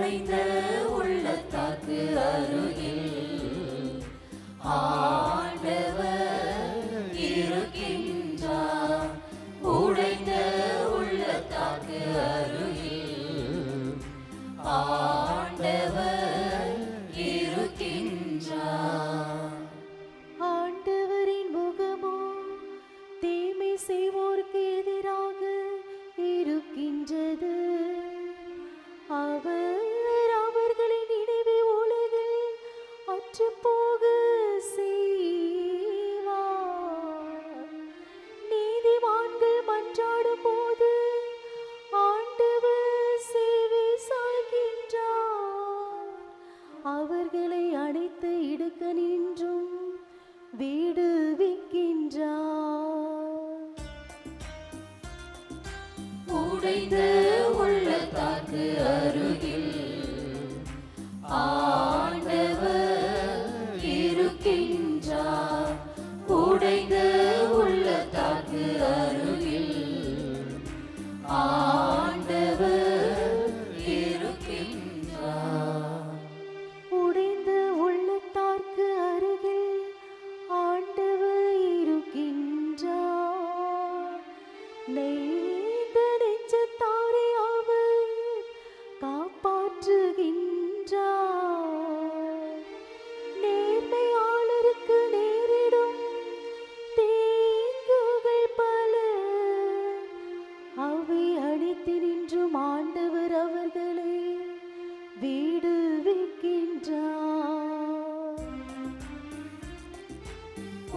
உடைந்த உள்ளத்தாக்கு அருகில். அவர்களை அடைத்து இடுக்க நின்றும் விடுவிக்கின்றார் உடைந்த உள்ளத்தாக்கு அவர்களை விடுவிக்கின்றார்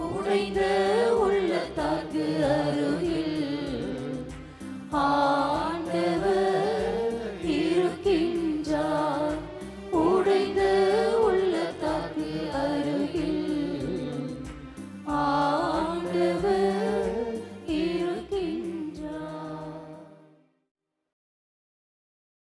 உடைந்த